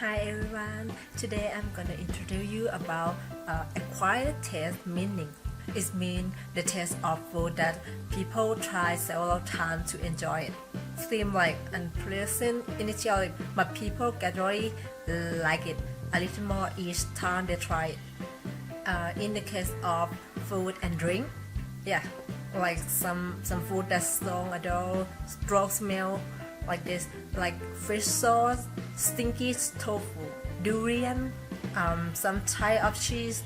Hi everyone. Today I'm gonna introduce you about uh, acquired taste meaning. It means the taste of food that people try several times to enjoy it. Seem like unpleasant initially, but people gradually like it a little more each time they try it. Uh, in the case of food and drink, yeah, like some some food that's strong odor, strong smell, like this, like fish sauce, stinky tofu, durian, um, some type of cheese,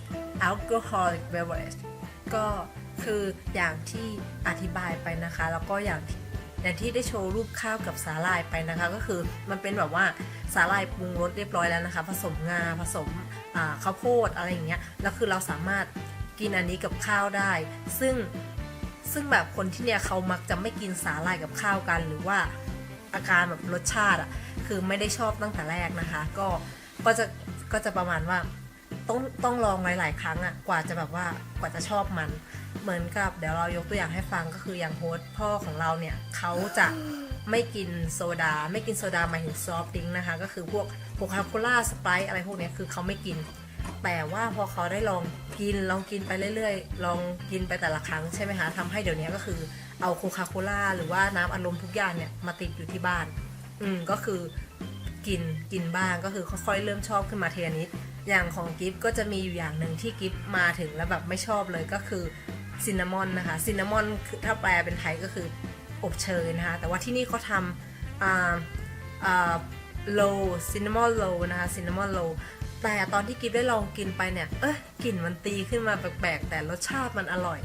alcoholic beverage ก็คืออย่างที่อธิบายไปนะคะ แล้วก็อย่างที่อย่างที่ได้โชว์รูปข้าวกับสาหร่ายไปนะคะ ก็คือมันเป็นแบบว่าสาหร่ายปรุงรสเรียบร้อยแล้วนะคะ ผสมงาผสมข้าวโพดอะไรอย่างเงี้ยแล้วคือเราสามารถกินอันนี้กับข้าวได้ ซึ่งซึ่งแบบคนที่เนี่ยเขามักจะไม่กินสาหร่ายกับข้าวกันหรือว่า อาการแบบรสชาติอะคือไม่ได้ชอบตั้งแต่แรกนะคะ ก็ก็จะก็จะประมาณว่าต้องต้องลองหลาย ๆ ครั้งอะกว่าจะแบบว่ากว่าจะชอบมัน เหมือนกับเดี๋ยวเรายกตัวอย่างให้ฟังก็คืออย่างโฮสพ่อของเราเนี่ยเขาจะไม่กินโซดา ไม่กินโซดาหมายถึงซอฟต์ดิงนะคะ ก็คือพวกโคคาโคล่าสไปร์อะไรพวกนี้คือเขาไม่กิน แต่ว่าพอเขาได้ลองกินลองกินไปเรื่อยๆ ลองกินไปแต่ละครั้งใช่ไหมคะทำให้เดี๋ยวนี้ก็คือเอาโคคาโคล่าหรือว่าน้ำอัดลมทุกอย่างเนี่ยมาติดอยู่ที่บ้าน อืมก็คือกินกินบ้างก็คือค่อยๆเริ่มชอบขึ้นมาเทียนิดอย่างของกิฟก็จะมีอยู่อย่างหนึ่งที่กิฟมาถึงแล้วแบบไม่ชอบเลยก็คือซินนามอนนะคะซินนามอนคือถ้าแปลเป็นไทยก็คืออบเชยนะคะแต่ว่าที่นี่เขาทำอ่าอ่าโลซินนามอนโลนะคะซินนามอนโล แต่ตอนที่กิฟได้ลองกินไปเนี่ย เอ้ยกลิ่นมันตีขึ้นมาแปลกๆ แต่รสชาติมันอร่อย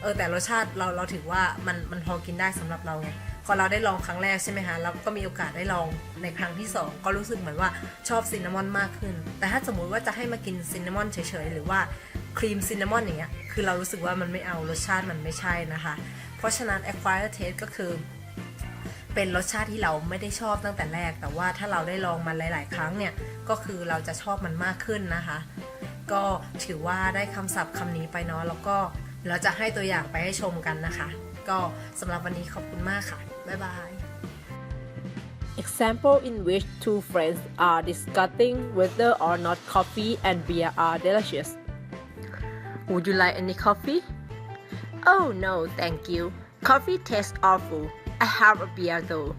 เออแต่รสชาติเราเราถือว่ามันมันพอกินได้สำหรับเราไงพอเราได้ลองครั้งแรกใช่ไหมคะแล้วก็มีโอกาสได้ลองในครั้งที่สองก็รู้สึกเหมือนว่าชอบซินนามอนมากขึ้น แต่ถ้าสมมุติว่าจะให้มากินซินนามอนเฉยๆ หรือว่าครีมซินนามอนอย่างเงี้ยคือเรารู้สึกว่ามันไม่เอารสชาติมันไม่ใช่นะคะ เพราะฉะนั้น acquired taste ก็คือ เป็นรสชาติที่เราไม่ได้ชอบตั้งแต่แรก แต่ว่าถ้าเราได้ลองมันหลาย ๆ ครั้งเนี่ยก็คือเราจะชอบมันมากขึ้นนะคะ ก็ถือว่าได้คำศัพท์คำนี้ไปเนาะแล้วก็เราจะให้ตัวอย่างไปให้ชมกันนะคะ ก็สำหรับวันนี้ขอบคุณมากค่ะ บ๊ายบาย Example in which two friends are discussing whether or not coffee and beer are delicious. Would you like any coffee? Oh no, thank you. Coffee tastes awful. I have a beer though,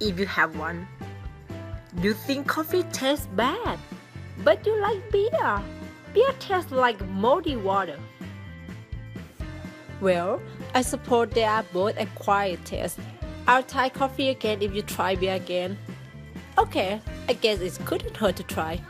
if you have one. You think coffee tastes bad, but you like beer. Beer tastes like moldy water. Well, I suppose they are both acquired tastes. I'll try coffee again if you try beer again. Okay, I guess it couldn't hurt to try.